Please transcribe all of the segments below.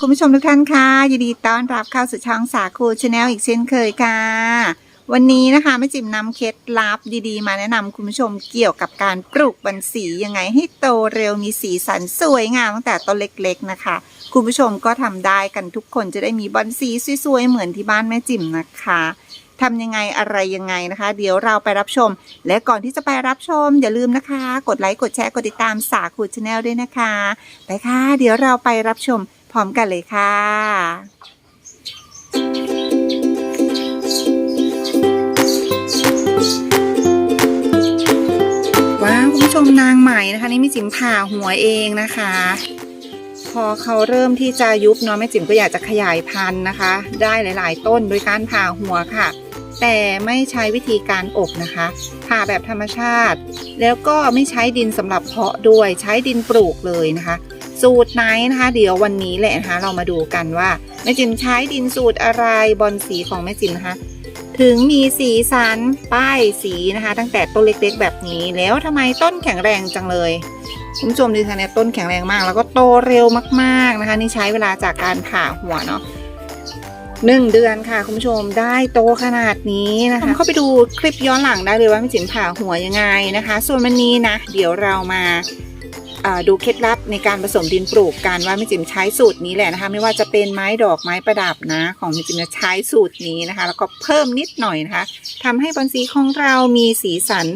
คุณผู้ชมทุกท่านค่ะยินดีต้อนรับเข้าสู่ช่องสาคูชาแนลอีกเช่นเคยค่ะ วันนี้นะคะแม่จิ๋มนำเคล็ดลับดีๆ มาแนะนำคุณผู้ชมเกี่ยวกับการปลูกบันสียังไงให้โตเร็วมีสีสันสวยงามตั้งแต่ต้นเล็กๆนะคะ คุณผู้ชมก็ทำได้กันทุกคนจะได้มีบอนสีสวยๆเหมือนที่บ้านแม่จิ๋มนะคะทำยังไงอะไรยังไงนะคะ เดี๋ยวเราไปรับชม และก่อนที่จะไปรับชม อย่าลืมนะคะ กดไลค์กดแชร์กดติดตามสาคูชาแนลด้วยนะคะ ไปค่ะ เดี๋ยวเราไปรับชม ร้อมกันเลยค่ะว้าวคุณผู้ชมนางใหม่นะคะ นี่แม่จิ๋มผ่าหัวเองนะคะ พอเขาเริ่มที่จะยุบเนาะแม่จิ๋มก็อยากจะขยายพันธุ์นะคะ ได้หลาย ๆ ต้นโดยการผ่าหัวค่ะแต่ไม่ใช้วิธีการอบนะคะผ่าแบบธรรมชาติ แล้วก็ไม่ใช้ดินสำหรับเพาะด้วยใช้ดินปลูกเลยนะคะ สูตรไหนนะคะ เดี๋ยววันนี้แหละนะคะเรามาดูกันว่าแม่จิ๋มใช้ดินสูตรอะไรบอลสีของแม่จิ๋มนะคะ ถึงมีสีสันป้ายสีนะคะ ตั้งแต่ต้นเล็กๆ แบบนี้แล้วทำไมต้นแข็งแรงจังเลยคุณผู้ชมดูค่ะเนี่ยต้นแข็งแรงมาก แล้วก็โตเร็วมากๆนะคะ นี่ใช้เวลาจากการผ่าหัวเนาะหนึ่งเดือนค่ะคุณผู้ชมได้โตขนาดนี้นะคะเข้าไปดูคลิปย้อนหลังได้เลยว่าแม่จิ๋มผ่าหัวยังไงนะคะ ส่วนวันนี้นะ เดี๋ยวเรามา ดูเคล็ดลับในการผสมดินปลูกกันว่าแม่จิ๋มใช้สูตรนี้แหละนะคะ ไม่ว่าจะเป็นไม้ดอกไม้ประดับนะ ของแม่จิ๋มจะใช้สูตรนี้นะคะ แล้วก็เพิ่มนิดหน่อยนะคะทำให้บอนสีของเรามีสีสัน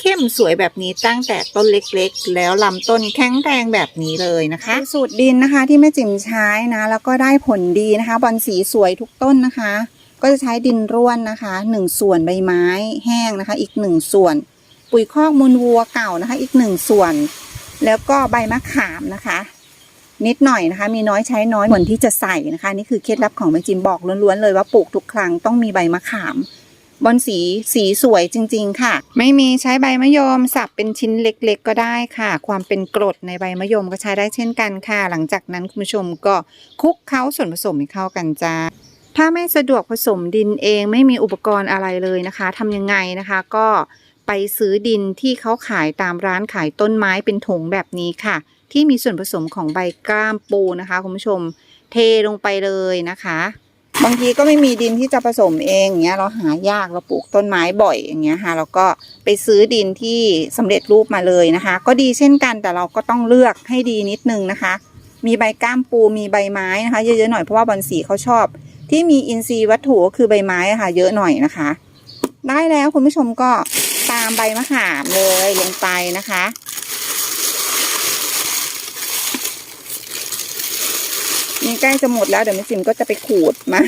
เข้มสวยแบบนี้ตั้งแต่ต้นเล็กๆ แล้วลำต้นแข็งแรงแบบนี้เลยนะคะ สูตรดินนะคะที่แม่จิ๋มใช้นะ แล้วก็ได้ผลดีนะคะบอนสีสวยทุกต้นนะคะ ก็จะใช้ดินร่วนนะคะหนึ่งส่วนใบไม้แห้งนะคะ อีกหนึ่งส่วน ปุ๋ยคอกมูลวัวเก่านะคะ อีกหนึ่งส่วน แล้วก็ใบมะขามนะคะ นิดหน่อยนะคะ มีน้อยใช้น้อยเหมือนที่จะใส่นะคะ นี่คือเคล็ดลับของแม่จิมบอกล้วนๆเลยว่าปลูกทุกครั้งต้องมีใบมะขามบอนสีสีสวยจริง ๆ ค่ะ ไม่มีใช้ใบมะยมสับเป็นชิ้นเล็ก ๆ ก็ได้ค่ะ ความเป็นกรดในใบมะยมก็ใช้ได้เช่นกันค่ะ หลังจากนั้นคุณผู้ชมก็คลุกเคล้าส่วนผสมให้เข้ากันจ้าถ้าไม่สะดวกผสมดินเองไม่มีอุปกรณ์อะไรเลยนะคะทำยังไงนะคะ ก็ ไปซื้อดินที่เขาขายตามร้านขายต้นไม้เป็นถุงแบบนี้ค่ะ ที่มีส่วนผสมของใบกล้ามปูนะคะคุณผู้ชม เทลงไปเลยนะคะ บางทีก็ไม่มีดินที่จะผสมเองอย่างเงี้ยเราหายากเราปลูกต้นไม้บ่อยอย่างเงี้ยค่ะเราก็ไปซื้อดินที่สำเร็จรูปมาเลยนะคะ ก็ดีเช่นกันแต่เราก็ต้องเลือกให้ดีนิดนึงนะคะ มีใบก้ามปูมีใบไม้นะคะ เยอะๆหน่อยเพราะว่าบอนสีเขาชอบ ที่มีอินทรีย์วัตถุก็คือใบไม้ะค่ะ เยอะหน่อยนะคะ ได้แล้วคุณผู้ชมก็ ตามใบมะขามเลยลงไปนะคะ นี่ใกล้จะหมดแล้วเดี๋ยวแม่จิมก็จะไปขูดมา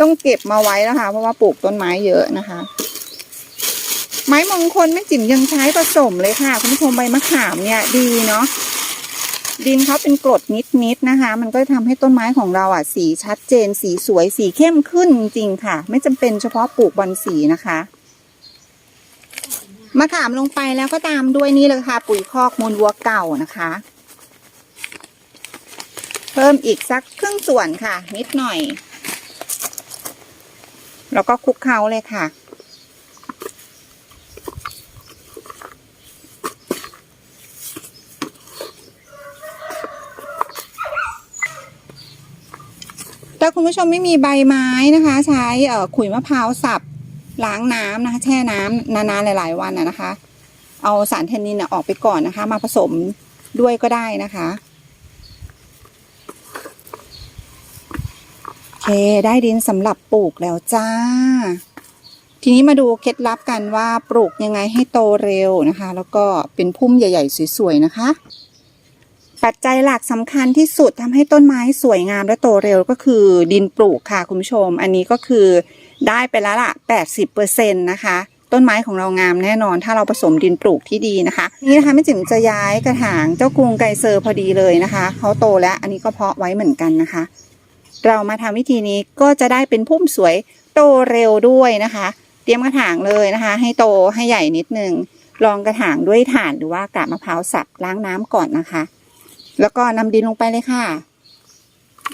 ต้องเก็บมาไว้นะคะ เพราะว่าปลูกต้นไม้เยอะนะคะ ไม้มงคลแม่จิ๋มยังใช้ผสมเลยค่ะคุณผู้ชมใบมะขามเนี่ยดีเนาะดินเขาเป็นกรดนิดๆนะคะ มันก็จะทำให้ต้นไม้ของเราอะสีชัดเจน สีสวย สีเข้มขึ้นจริงค่ะ ไม่จำเป็นเฉพาะปลูกบอนสีนะคะ มะขามลงไปแล้วก็ตามด้วยนี่เลยค่ะ ปุ๋ยคอกมูลวัวเก่านะคะ เพิ่มอีกสักครึ่งส่วนค่ะ นิดหน่อย แล้วก็คลุกเคล้าเลยค่ะถ้าคุณผู้ชมไม่มีใบไม้นะคะ ใช้ขุยมะพร้าวสับ ล้างน้ำนะคะ แช่น้ำนานๆหลาย ๆ วันนะนะคะ เอาสารเทนนินออกไปก่อนนะคะ มาผสมด้วยก็ได้นะคะโอเคได้ดินสำหรับปลูกแล้วจ้า ทีนี้มาดูเคล็ดลับกันว่าปลูกยังไงให้โตเร็วนะคะ แล้วก็เป็นพุ่มใหญ่ ๆ สวย ๆ นะคะปัจจัยหลักสำคัญที่สุดทำให้ต้นไม้สวยงามและโตเร็วก็คือดินปลูกค่ะคุณผู้ชม อันนี้ก็คือ ได้ไปแล้วล่ะ80%นะคะ ต้นไม้ของเรางามแน่นอน ถ้าเราผสมดินปลูกที่ดีนะคะนี่นะคะแม่จิ๋มจะย้ายกระถางเจ้ากรุงไกเซอร์พอดีเลยนะคะเขาโตแล้วอันนี้ก็เพาะไว้เหมือนกันนะคะ เรามาทำวิธีนี้ก็จะได้เป็นพุ่มสวยโตเร็วด้วยนะคะ เตรียมกระถางเลยนะคะ ให้โตให้ใหญ่นิดนึงรองกระถางด้วยถ่านหรือว่ากาบมะพร้าวสับล้างน้ำก่อนนะคะ แล้วก็นำดินลงไปเลยค่ะ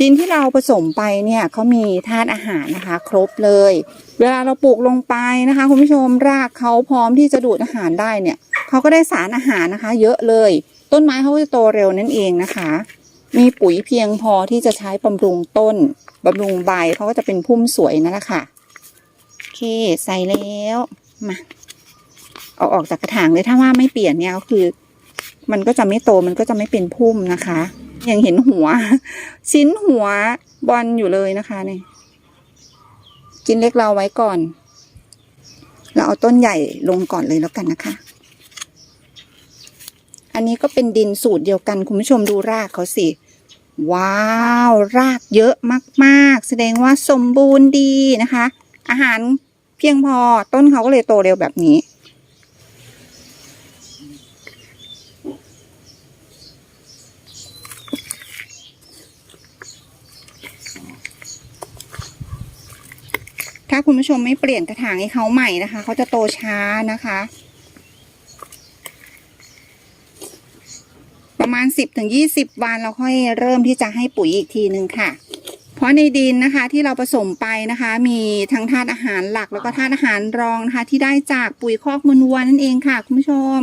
ดินที่เราผสมไปเนี่ยเขามีธาตุอาหารนะคะ ครบเลย เวลาเราปลูกลงไปนะคะ คุณผู้ชมรากเขาพร้อมที่จะดูดอาหารได้เนี่ยเขาก็ได้สารอาหารนะคะ เยอะเลย ต้นไม้เขาก็จะโตเร็วนั่นเองนะคะ มีปุ๋ยเพียงพอที่จะใช้บำรุงต้นบำรุงใบเขาก็จะเป็นพุ่มสวยนั่นแหละค่ะโอเคใส่แล้วมาเอาออกจากกระถางเลยถ้าว่าไม่เปลี่ยนเนี่ยก็คือ มันก็จะไม่โตมันก็จะไม่เป็นพุ่มนะคะ ยังเห็นหัว ชิ้นหัวบอลอยู่เลยนะคะเนี่ยกินเล็กเราไว้ก่อน เราเอาต้นใหญ่ลงก่อนเลยแล้วกันนะคะ อันนี้ก็เป็นดินสูตรเดียวกัน คุณผู้ชมดูรากเขาสิ ว้าว รากเยอะมากๆ แสดงว่าสมบูรณ์ดีนะคะ อาหารเพียงพอต้นเขาก็เลยโตเร็วแบบนี้ คุณผู้ชมไม่เปลี่ยนกระถางให้เขาใหม่นะคะเขาจะโตช้านะคะ ประมาณ 10ถึง20 วันเราค่อยเริ่มที่จะให้ปุ๋ยอีกทีหนึ่งค่ะเพราะในดินนะคะที่เราผสมไปนะคะ มีทั้งธาตุอาหารหลักแล้วก็ธาตุอาหารรองนะคะ ที่ได้จากปุ๋ยคอกมูลวัวนั่นเองค่ะ คุณผู้ชม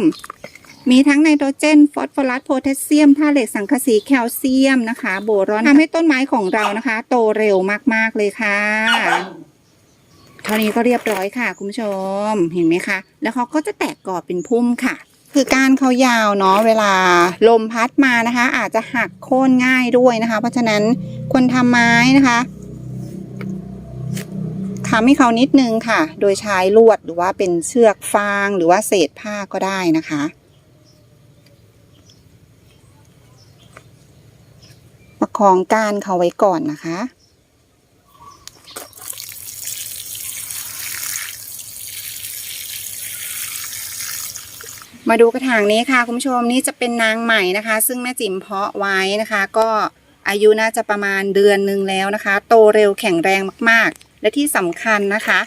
มีทั้งไนโตรเจน ฟอสฟอรัสโพแทสเซียมธาตุเหล็กสังกะสีแคลเซียมนะคะ โบรอนทำให้ต้นไม้ของเรานะคะ โตเร็วมากๆเลยค่ะ เท่านี้ก็เรียบร้อยค่ะ คุณผู้ชมเห็นไหมคะ แล้วเขาก็จะแตกกอเป็นพุ่มค่ะ คือกานเขายาวเนาะเวลาลมพัดมานะคะ อาจจะหักโค่นง่ายด้วยนะคะ เพราะฉะนั้นควรทำไม้นะคะค้ำให้เขานิดนึงค่ะ โดยใช้ลวดหรือว่าเป็นเชือกฟางหรือว่าเศษผ้าก็ได้นะคะประคองก้านเขาไว้ก่อนนะคะ มาดูกระถางนี้ค่ะคุณผู้ชมนี่จะเป็นนางใหม่นะคะ ซึ่งแม่จิ๋มเพาะไว้นะคะ ก็อายุน่าจะประมาณเดือนหนึ่งแล้วนะคะ โตเร็วแข็งแรงมากๆ และที่สำคัญนะคะ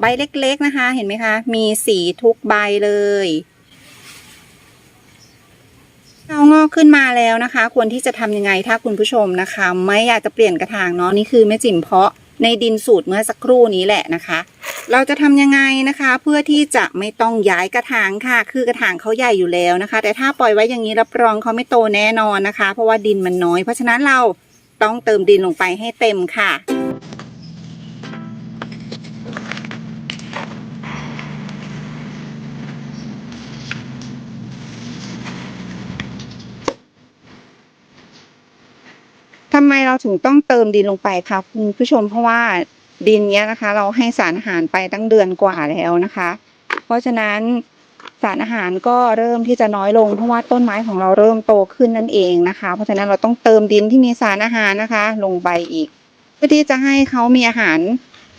ใบเล็กๆนะคะเห็นไหมคะ มีสีทุกใบเลยเอางอกขึ้นมาแล้วนะคะ ควรที่จะทำยังไงถ้าคุณผู้ชมนะคะ ไม่อยากจะเปลี่ยนกระถางเนาะนี่คือแม่จิ๋มเพาะในดินสูตรเมื่อสักครู่นี้แหละนะคะ เราจะทำยังไงนะคะ เพื่อที่จะไม่ต้องย้ายกระถางค่ะ คือกระถางเขาใหญ่อยู่แล้วนะคะ แต่ถ้าปล่อยไว้อย่างนี้รับรองเขาไม่โตแน่นอนนะคะ เพราะว่าดินมันน้อย เพราะฉะนั้นเราต้องเติมดินลงไปให้เต็มค่ะทำไมเราถึงต้องเติมดินลงไปคะคุณผู้ชมเพราะว่า ดินเนี้ยนะคะ เราให้สารอาหารไปตั้งเดือนกว่าแล้วนะคะ เพราะฉะนั้นสารอาหารก็เริ่มที่จะน้อยลงเพราะว่าต้นไม้ของเราเริ่มโตขึ้นนั่นเองนะคะ เพราะฉะนั้นเราต้องเติมดินที่มีสารอาหารนะคะ ลงไปอีก เพื่อที่จะให้เขามีอาหาร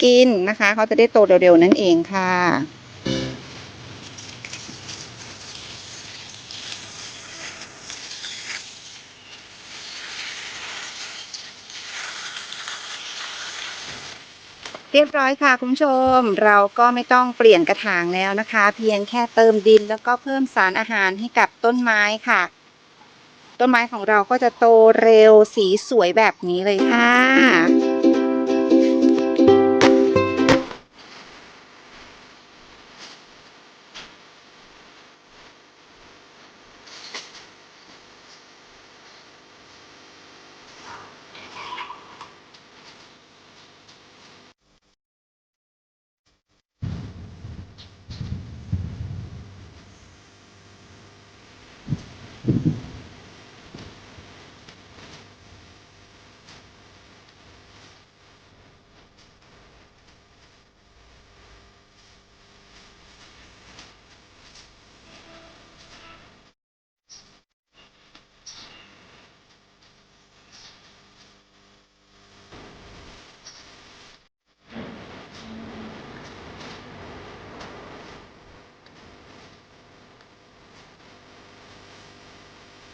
กินนะคะ เขาจะได้โตเร็วๆนั่นเองค่ะ เรียบร้อยค่ะคุณผู้ชม เราก็ไม่ต้องเปลี่ยนกระถางแล้วนะคะ เพียงแค่เติมดินแล้วก็เพิ่มสารอาหารให้กับต้นไม้ค่ะ ต้นไม้ของเราก็จะโตเร็วสีสวยแบบนี้เลยค่ะ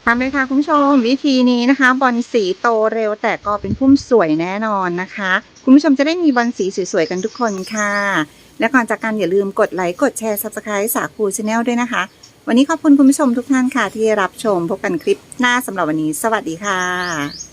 ทำเลยค่ะคุณผู้ชมวิธีนี้นะคะบอลสีโตเร็วแต่ก็เป็นพุ่มสวยแน่นอนนะคะ คุณผู้ชมจะได้มีบอลสีสวยๆกันทุกคนค่ะ และก่อนจากกันอย่าลืมกดไลค์กดแชร์ subscribe สาคูชาแนลด้วยนะคะ วันนี้ขอบคุณคุณผู้ชมทุกท่านค่ะที่รับชมพบกันคลิปหน้าสำหรับวันนี้ สวัสดีค่ะ